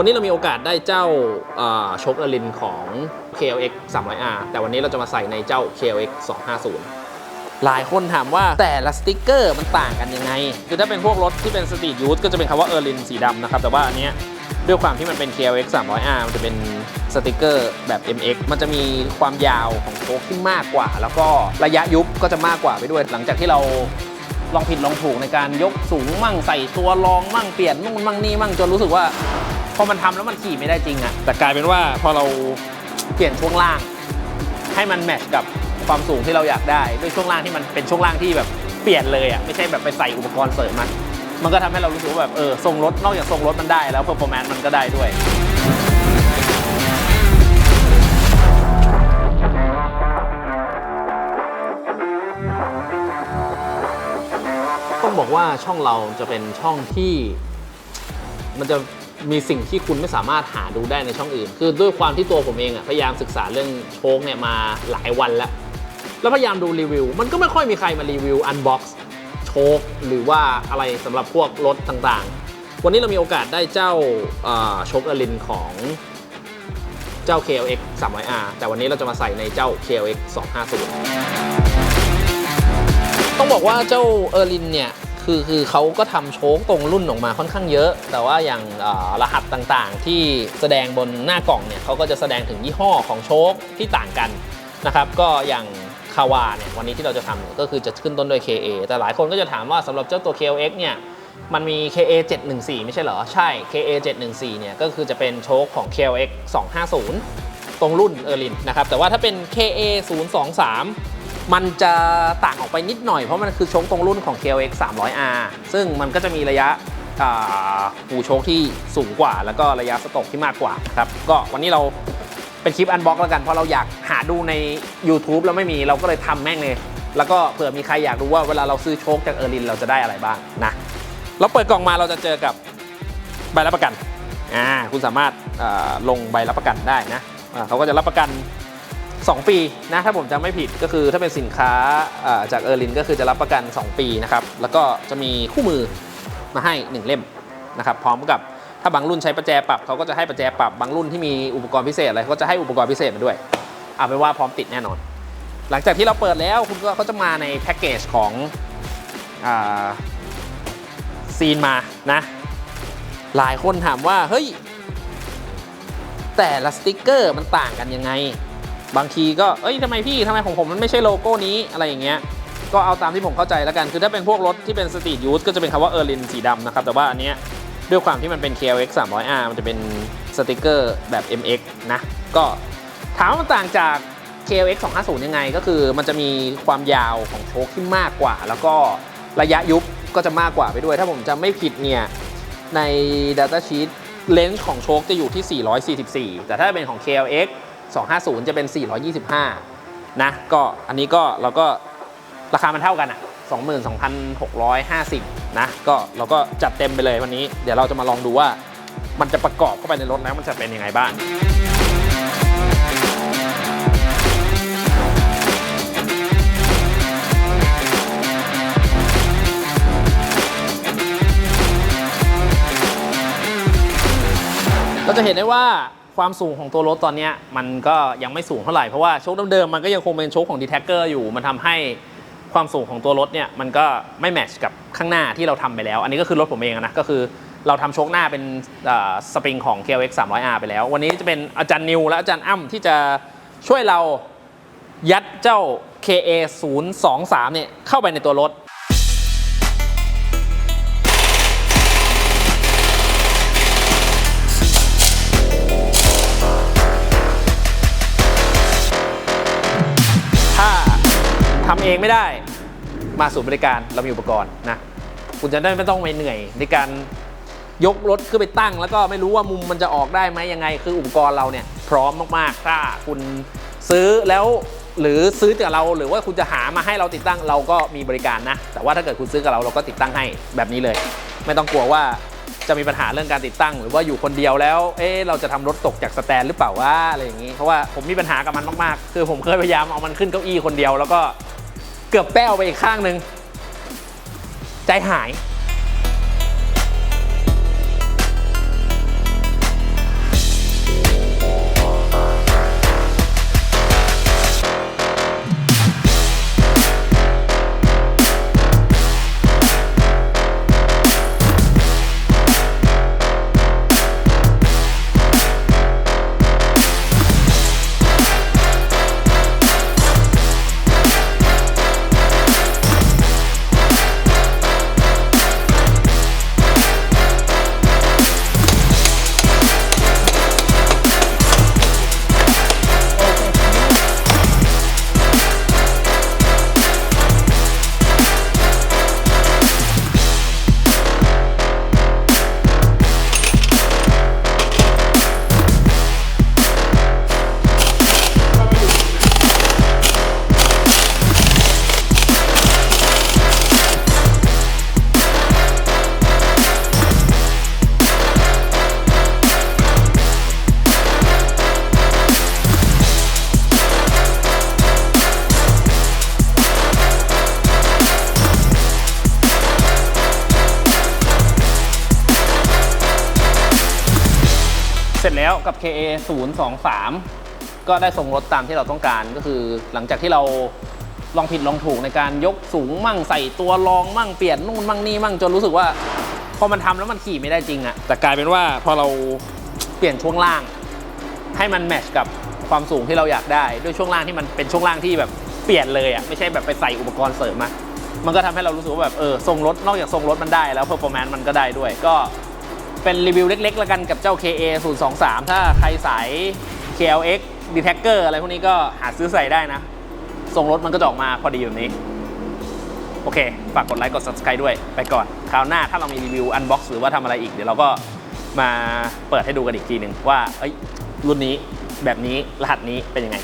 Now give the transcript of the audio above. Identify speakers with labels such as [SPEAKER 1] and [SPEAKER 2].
[SPEAKER 1] วันนี้เรามีโอกาสได้เจ้าอ่าโชคอลินของ KLX 300R แต่วันนี้เราจะมาใส่ในเจ้า KLX 250 หลายคนถามว่าแต่ละสติกเกอร์มันต่างกันยังไง คือถ้าเป็นพวกรถที่เป็นสตรีทยูทก็จะเป็นคำว่าเออร์ลินสีดำนะครับ แต่ว่าอันเนี้ยด้วยความที่มันเป็น KLX 300R มันจะเป็นสติกเกอร์แบบ MX มันจะมีความยาวของโชคที่มากกว่า แล้วก็ระยะยุบก็จะมากกว่าไปด้วย หลังจากที่เราลองผิดลองถูกในการยกสูงมั่งใส่ตัวรองมั่งเปลี่ยนนู่นมั่งนี่มั่งจนรู้สึกว่า พอมันทำแล้วมันขี่ไม่ได้จริงอะแต่กลายเป็นว่าพอเราเปลี่ยนช่วงล่าง ให้มันแมทช์กับความสูงที่เราอยากได้ ด้วยช่วงล่างที่มันเป็นช่วงล่างที่แบบเปลี่ยนเลยอะไม่ใช่แบบไปใส่อุปกรณ์เสริมมัน มันก็ทำให้เรารู้สึกว่าแบบเออทรงรถนอกจากทรงรถมันได้แล้วเพอร์ฟอร์แมนซ์มันก็ได้ด้วยต้องบอกว่าช่องเราจะเป็นช่องที่ มันจะ มีสิ่งที่คุณไม่สามารถหาดูได้ในช่องอื่น คือด้วยความที่ตัวผมเองอะพยายามศึกษาเรื่องโชคเนี่ยมาหลายวันแล้ว แล้วพยายามดูรีวิว มันก็ไม่ค่อยมีใครมารีวิวอันบ็อกซ์โชคหรือว่าอะไรสำหรับพวกรถต่างๆ วันนี้เรามีโอกาสได้เจ้าโชคเอลินของเจ้า KLX 300R แต่วันนี้เราจะมาใส่ในเจ้า KLX 250 ต้องบอกว่าเจ้าเออรินเนี่ย คือคือเขาก็ทำโชคตรงรุ่นออกมาค่อนข้างเยอะ แต่ว่าอย่างรหัสต่างๆ ที่แสดงบนหน้ากล่องเนี่ยเขาก็จะแสดงถึงยี่ห้อของโชคที่ต่างกันนะครับ ก็อย่างคาวาเนี่ยวันนี้ที่เราจะทำก็คือจะขึ้นต้นด้วย KA แต่หลายคนก็จะถามว่าสำหรับเจ้าตัว KLX เนี่ยมันมี KA 714ไม่ใช่เหรอ ใช่ KA 714เนี่ยก็คือจะเป็นโชคของ KLX 250 ตรงรุ่นเออร์ลินนะครับแต่ว่าถ้าเป็น KA 023 มันจะต่างออกไปนิดหน่อยเพราะมันคือชคตรงรุ่นของ KLX 300R ซึ่งมันก็จะมีระยะหูโชคที่สูงกว่า แล้วก็ระยะสต็อกที่มากกว่าครับก็วันนี้เราเป็นคลิปอันบ็อกแล้วกันเพราะเราอยากหาดูใน YouTube แล้วไม่มีเราก็เลยทำแม่งเลย แล้วก็เผื่อมีใครอยากรู้ว่าเวลาเราซื้อโชคจากเออร์ลินเราจะได้อะไรบ้างนะเราเปิดกล่องมาเราจะเจอกับใบรับประกันอ่าคุณสามารถอ่าลงใบรับประกันได้นะเขาก็จะรับประกัน 2 ปีนะถ้าผมจำไม่ผิดก็คือถ้าเป็นสินค้าจากเออร์ลินก็คือจะรับประกัน 2 ปีนะครับแล้วก็จะมีคู่มือมาให้ 1 เล่มนะครับพร้อมกับถ้าบางรุ่นใช้ประแจปรับเขาก็จะให้ประแจปรับบางรุ่นที่มีอุปกรณ์พิเศษอะไรก็จะให้อุปกรณ์พิเศษมาด้วยเอาเป็นว่าพร้อมติดแน่นอน หลังจากที่เราเปิดแล้วคุณก็เขาจะมาในแพ็กเกจของอซีนมานะหลายคนถามว่าเฮ้ยแต่ละสติกเกอร์มันต่างกันยังไง บางทีก็เอ้ยทำไมพี่ทำไมของผมมันไม่ใช่โลโก้นี้อะไรอย่างเงี้ยก็เอาตามที่ผมเข้าใจแล้วกัน คือถ้าเป็นพวกรถที่เป็นสตรีทยูทก็จะเป็นคำว่าเออร์ลินสีดำนะครับ แต่ว่าอันเนี้ยด้วยความที่มันเป็น KLX 300R มันจะเป็นสติกเกอร์แบบ MX นะ ก็ถามว่ามันต่างจาก KLX 250 ยังไง ก็คือมันจะมีความยาวของโชคที่มากกว่า แล้วก็ระยะยุบก็จะมากกว่าไปด้วย ถ้าผมจำไม่ผิดเนี่ย ใน Data Sheet เลนส์ของโชคจะอยู่ที่ 444 แต่ถ้าเป็นของ KLX 250 จะเป็น 425 นะ ก็อันนี้ก็เราก็ราคามันเท่ากันอะ22,650 นะ ก็เราก็จัดเต็มไปเลยวันนี้ เดี๋ยวเราจะมาลองดูว่ามันจะประกอบเข้าไปในรถแล้วมันจะเป็นยังไงบ้างเราจะเห็นได้ว่า ความสูงของตัวรถตอนนี้มันก็ยังไม่สูงเท่าไหร่ เพราะว่าโชคเดิมๆมันก็ยังคงเป็นโชคของ d e t a c k e r อร์อยู่ มันทำให้ความสูงของตัวรถเนี่ยมันก็ไม่แมทช์กับข้างหน้าที่เราทำไปแล้ว อันนี้ก็คือรถผมเองนะก็คือเราทำโชคหน้าเป็นสปริงของ KLX 300R ไปแล้ว วันนี้จะเป็นอาจารย์นิวและอาจารย์อ้ำที่จะช่วยเรายัดเจ้า KA 0 2 3เนี่ยเข้าไปในตัวรถ เองไม่ได้ มาศูนย์บริการเรามีอุปกรณ์นะคุณจะได้ไม่ต้องไปเหนื่อยในการยกรถขึ้นไปตั้ง แล้วก็ไม่รู้ว่ามุมมันจะออกได้ไหมยังไง คืออุปกรณ์เราเนี่ยพร้อมมากๆถ้าคุณซื้อแล้วหรือซื้อจากเราหรือว่าคุณจะหามาให้เราติดตั้งเราก็มีบริการนะ แต่ว่าถ้าเกิดคุณซื้อกับเราเราก็ติดตั้งให้แบบนี้เลย ไม่ต้องกลัวว่าจะมีปัญหาเรื่องการติดตั้ง หรือว่าอยู่คนเดียวแล้ว เอ๊ะเราจะทำรถตกจากสแตนหรือเปล่าว่าอะไรอย่างนี้ เพราะว่าผมมีปัญหากับมันมากๆ คือผมเคยพยายามเอามันขึ้นเก้าอี้คนเดียวแล้วก็ เกือบแป้วไปอีกข้างหนึ่งใจหาย แล้วกับ KA 0 2 3 ก็ได้ทรงรถตามที่เราต้องการก็คือหลังจากที่เราลองผิดลองถูกในการยกสูงมั่งใส่ตัวรองมั่งเปลี่ยนนู่นมั่งนี่มั่งจนรู้สึกว่า พอมันทำแล้วมันขี่ไม่ได้จริงอะแต่กลายเป็นว่าพอเราเปลี่ยนช่วงล่าง ให้มันแมชกับความสูงที่เราอยากได้ด้วยช่วงล่างที่มันเป็นช่วงล่างที่แบบเปลี่ยนเลยอะไม่ใช่แบบไปใส่อุปกรณ์เสริมมามันก็ทำให้เรารู้สึกว่าแบบเออทรงรถนอกจากทรงรถมันได้แล้วเพอร์ฟอร์แมนซ์มันก็ได้ด้วยก็ เป็นรีวิวเล็กๆ แล้วกันกับเจ้า KA 0 2 3 ถ้าใครสาย KLX d e t a c k e r อะไรพวกนี้ก็หาซื้อใส่ได้นะ ทรงรถมันก็จะออกมาพอดีแบบนี้ โอเค ฝากกดไลค์กด subscribe ด้วยไปก่อน คราวหน้าถ้าเรามีรีวิว unbox หรือว่าทำอะไรอีก เดี๋ยวเราก็มาเปิดให้ดูกันอีกทีหนึ่งว่าเอ้ยรุ่นนี้แบบนี้รหัสนี้เป็นยังไง